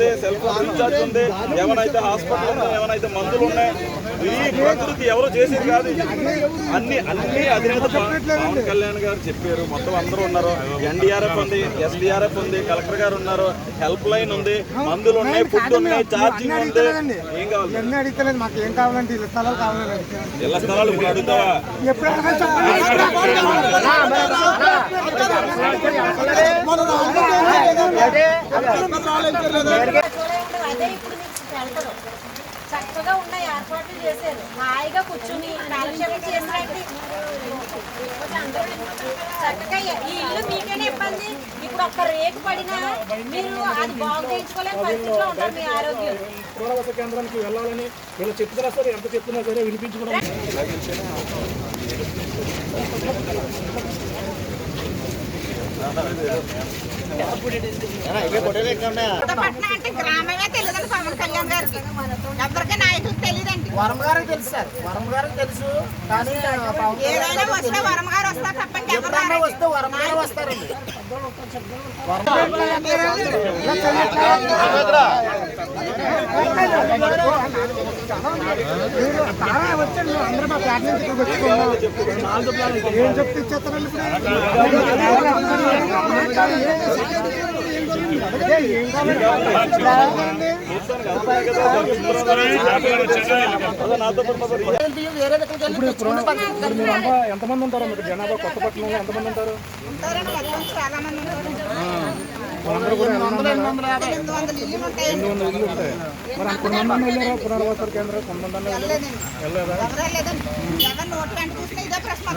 ఉంది cell phone recharge ఉంది ఏమైనా హాస్పిటల్ ఉంది ఏమైనా మందులు ఉన్నాయి ఈ ప్రకృతి ఎవరు చేసేది కాదు. అన్ని అన్ని అధినేత పవన్ కళ్యాణ్ గారు చెప్పారు మొత్తం అందరూ ఉన్నారు. ఎన్డీఆర్ఎఫ్ ఉంది ఎస్డీఆర్ఎఫ్ ఉంది కలెక్టర్ గారు ఉన్నారు హెల్ప్ లైన్ ఉంది మందులు ఉన్నాయి ఫుడ్ ఉన్నాయి ఛార్జింగ్ ఉంది. ఏం కావాలి? మాకు ఏం కావాలంటే ఇల్లు స్థలాలు ఇప్పుడు అడుగుతావా ఎప్పుడు అదే ఇప్పుడు మీకు వెళ్తారు చక్కగా ఉన్న ఏర్పాట్లు చేశారు. హాయిగా కూర్చుని కాలక్షేపం చేసినట్టు. చక్కగా ఈ ఇల్లు మీకేనే ఇబ్బంది? ఇప్పుడు ఒక్క రేకు పడినా మీరు అది బాగు చేయించుకోలేని పరిస్థితిలో ఉంటారు మీ ఆరోగ్యం. కేంద్రానికి వెళ్ళాలని వీళ్ళు చెప్తున్నా సరే ఎంత చెప్తున్నా సరే వినిపించుకోవడం పట్నం అంటే గ్రామమే తెలియదండి పవన్ కళ్యాణ్ గారికి ఎవరికి నాయకులు తెలియదండి వరం గారికి తెలుసు సార్ వరం గారికి తెలుసు కానీ పవన్ ఏదైనా వస్తే వరం గారు వస్తారు. తప్ప ఇంకెవరు ఎప్పుడన్నా రారండి. వస్తే వరం గారు వస్తారండి అందరూ మా ఫ్యాట్ నుంచి ఇక్కడికి వచ్చుకున్నాం ఏం చెప్తే ఇచ్చేస్తారండి ఇప్పుడు ఏం కావాలి? ఇప్పుడు మీరు ఎంతమంది ఉంటారు మీరు జనాభా కొత్తపట్నంలో ఎంతమంది ఉంటారు మంది ఉంటారు అందరూ కూడా ఎనిమిది వందల ఇల్లు ఉంటాయి మరి అంత వెళ్ళారా కేంద్రం కొంతమంది వెళ్ళారా వెళ్ళలేదా ఎవరు నోట్ ఇదే ప్రశ్న